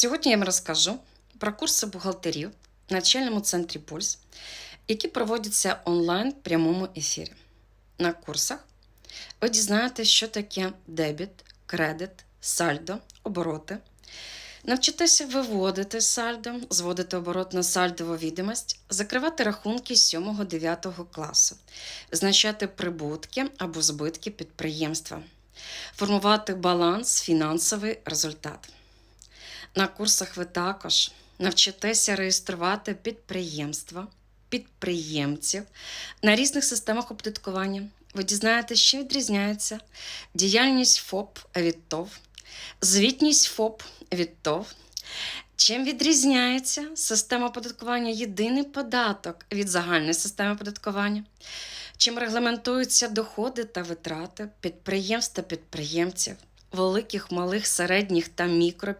Сьогодні я вам розкажу про курси бухгалтерів в навчальному центрі Пульс, які проводяться онлайн в прямому ефірі. На курсах ви дізнаєтесь, що таке дебіт, кредит, сальдо, обороти. Навчитеся виводити сальдо, зводити оборот на сальдову відомість, закривати рахунки 7-9 класу, визначати прибутки або збитки підприємства, формувати баланс, фінансовий результат. На курсах ви також навчитеся реєструвати підприємства, підприємців на різних системах оподаткування. Ви дізнаєтесь, що відрізняється діяльність ФОП від ТОВ, звітність ФОП від ТОВ. Чим відрізняється система оподаткування єдиний податок від загальної системи оподаткування? Чим регламентуються доходи та витрати підприємств та підприємців, великих, малих, середніх та мікропідприємств?